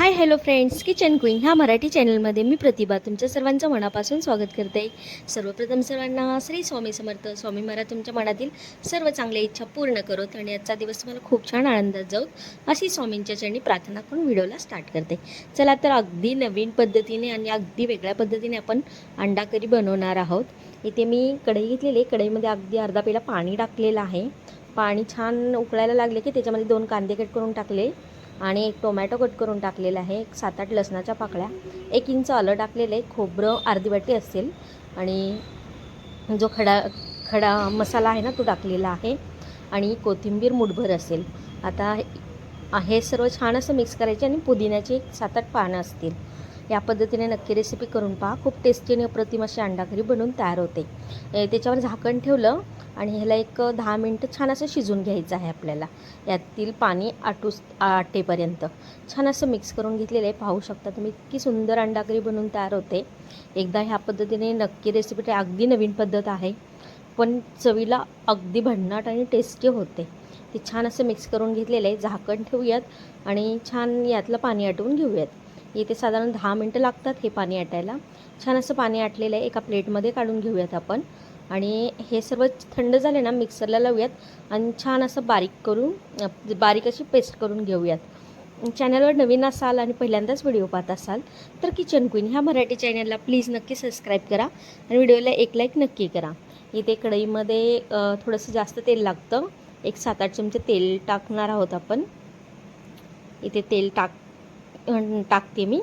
Hi hello friends kitchen queen ह्या मराठी चॅनलमध्ये मी प्रतिभा. तुमच्या सर्वांचं मनापासून स्वागत करते. सर्वप्रथम सर्वांना श्री स्वामी समर्थ स्वामी महाराज तुमच्या मनातील सर्व चांगल्या इच्छा पूर्ण करोत आणि आजचा दिवस तुम्हाला खूप छान आनंदात जाऊ अशी स्वामींच्या चरणी प्रार्थना करून व्हिडिओला स्टार्ट करते. चला तर अगदी नवीन पद्धतीने आणि अगदी वेगळ्या पद्धतीने आपण अंडा करी बनवणार आहोत. इथे मी कढई घेतलेली आहे. कढईमध्ये अगदी अर्धा पेला पाणी टाकलेलं आहे. पाणी छान उकळायला लागले की त्याच्यामध्ये दोन कांदे कट करून टाकले. आणि एक टोमॅटो कट करून टाकलेला आहे एक सात आठ लसणाच्या पाकळ्या एक इंच आलं टाकलेलं आहे खोबरं अर्धी वाटी असेल आणि जो खडा खडा मसाला आहे ना तो टाकलेला आहे आणि कोथिंबीर मुठभर असेल. आता हे सर्व छान असं मिक्स करायचे आणि पुदिन्याची एक सात आठ पानं असतील. या पद्धतीने नक्की रेसिपी करून पहा. खूप टेस्टी आणि अप्रतिम अशी अंडाकरी बनवून तयार होते. त्याच्यावर झाकण ठेवलं आणि ह्याला एक दहा मिनटं छान असं शिजून घ्यायचं आहे आपल्याला. यातील पाणी आटूस आटेपर्यंत. छान असं मिक्स करून घेतलेलं आहे. पाहू शकता तुम्ही इतकी सुंदर अंडाकरी बनून बनवून तयार होते. एकदा ह्या पद्धतीने नक्की रेसिपी ट्राय अगदी नवीन पद्धत आहे. पण चवीला अगदी भन्नाट आणि टेस्टी होते. ते छान असं मिक्स करून घेतलेलं आहे. झाकण ठेवूयात आणि छान यातलं पाणी आटवून घेऊयात. इथे साधारण दहा मिनटं लागतात हे पाणी आटायला. छान असं पाणी आटलेलं आहे एका प्लेटमध्ये काढून घेऊयात आपण. आणि हे सर्व थंड झाले ना मिक्सरला लावूयात आणि छान असं बारीक करून बारीक अशी पेस्ट करून घेऊयात. चॅनलवर नवीन असाल आणि पहिल्यांदाच व्हिडिओ पाहत असाल तर किचन क्वीन ह्या मराठी चॅनलला प्लीज नक्की सबस्क्राईब करा आणि व्हिडिओला एक लाईक नक्की करा. इथे कढईमध्ये थोडंसं जास्त तेल लागतं. एक सात आठ चमचे तेल टाकणार आहोत आपण. इथे तेल टाक टाकते मी.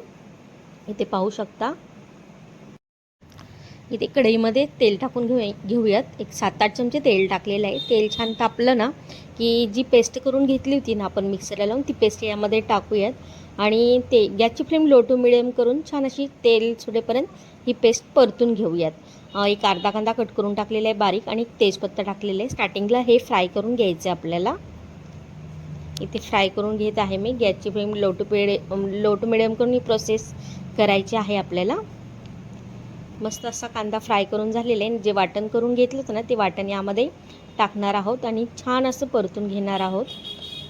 इथे पाहू शकता. इथे कढईमध्ये तेल टाकून घेऊ घेऊयात. एक सात आठ चमचे तेल टाकलेलं आहे. तेल छान तापलं ना की जी पेस्ट करून घेतली होती ना आपण मिक्सरला लावून ती पेस्ट यामध्ये टाकूयात. आणि ते गॅसची फ्लेम लो टू मिडियम करून छान अशी तेल सुटेपर्यंत ही पेस्ट परतून घेऊयात. एक अर्धा कांदा कट करून टाकलेला आहे बारीक आणि एक तेजपत्ता टाकलेला आहे. स्टार्टिंगला हे फ्राय करून घ्यायचं आहे आपल्याला. इथे फ्राय करून घेत आहे मी. गॅसची फ्लेम लो टू पेड लो टू मिडियम करून ही प्रोसेस करायची आहे आपल्याला. मस्त असा कांदा फ्राय करून झालेला आहे. जे वाटण करून घेतलं होतं ना ते वाटण यामध्ये टाकणार आहोत आणि छान असं परतून घेणार आहोत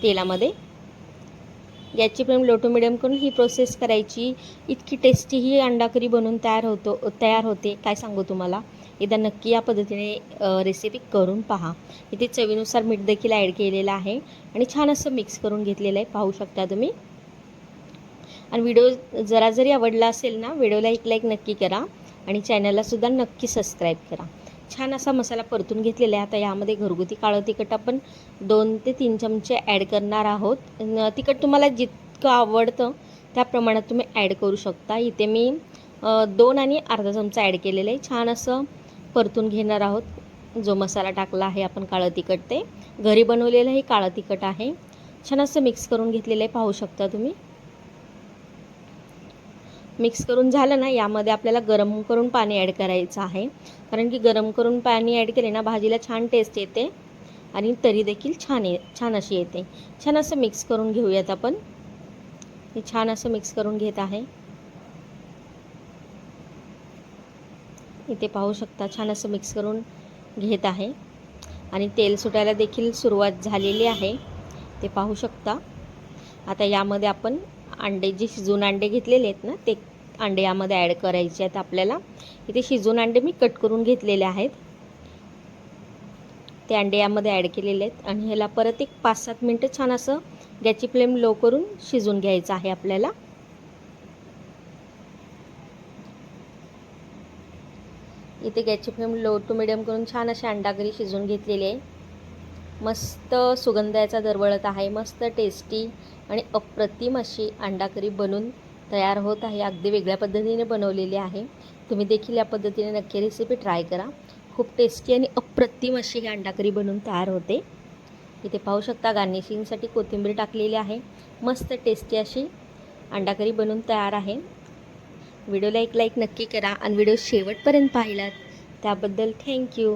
तेलामध्ये. गॅसची फ्लेम लो टू मिडियम करून ही प्रोसेस करायची. इतकी टेस्टी ही अंडा करी बनवून तयार होतो तयार होते. काय सांगू तुम्हाला? एकदा नक्की या पद्धतीने रेसिपी करून पहा. इथे चवीनुसार मीठ देखील ॲड केलेलं आहे. आणि छान असं मिक्स करून घेतलेलं आहे. पाहू शकता तुम्ही. आणि व्हिडिओ जरा जरी आवडला असेल ना व्हिडिओला एक लाईक नक्की करा. आणि चॅनललासुद्धा नक्की सबस्क्राईब करा. छान असा मसाला परतून घेतलेला आहे. आता यामध्ये घरगुती काळं तिखट आपण दोन ते तीन चमचे ॲड करणार आहोत. तिखट तुम्हाला जितकं आवडतं त्या प्रमाणात तुम्ही ॲड करू शकता. इथे मी दोन आणि अर्धा चमचा ॲड केलेलं आहे. छान असं परतून घेणार आहोत. जो मसाला टाकला आहे आपण काळं तिखट ते. घरी बनवलेलं हे काळं तिखट आहे. छान असं मिक्स करून घेतलेलं आहे. पाहू शकता तुम्ही. मिक्स करून झालं ना यामध्ये आपल्याला गरम करून पाणी ॲड करायचं आहे. कारण की गरम करून पाणी ॲड केले ना भाजीला छान टेस्ट येते. आणि तरी देखील छान ये छान अशी येते. छान असं मिक्स करून घेऊयात आपण. हे छान असं मिक्स करून घेत आहे. इथे पाहू शकता छान असं मिक्स करून घेत आहे. आणि तेल सुटायला देखील सुरुवात झालेली आहे. ते पाहू शकता. आता यामध्ये आपण अंडे जे शिजून अंडे घेतलेले आहेत ना ते अंडे यामध्ये ॲड करायचे आहेत आपल्याला. इथे शिजून अंडे मी कट करून घेतलेले आहेत. ते अंडे यामध्ये ॲड केलेले आहेत. आणि ह्याला परत एक पाच सात मिनटं छान असं गॅसची फ्लेम लो करून शिजून घ्यायचं आहे आपल्याला. इथे गॅसची फ्लेम लो टू मिडियम करून छान अशी अंडाकरी शिजून घेतलेली आहे. मस्त सुगंध याचा दरवळत आहे मस्त टेस्टी आणि अप्रतिम अशी अंडाकरी बनून तयार होत आहे. अगदी वेगळ्या पद्धतीने बनवलेली आहे. तुम्ही देखील या पद्धतीने नक्की रेसिपी ट्राय करा. खूप टेस्टी आणि अप्रतिम अशी ही अंडाकरी बनून तयार होते. इथे पाहू शकता गार्निशिंगसाठी कोथिंबीर टाकलेली आहे. मस्त टेस्टी अशी अंडाकरी बनून तयार आहे. व्हिडिओला एक लाईक नक्की करा आणि व्हिडिओ शेवटपर्यंत पाहिलात. त्याबद्दल थँक्यू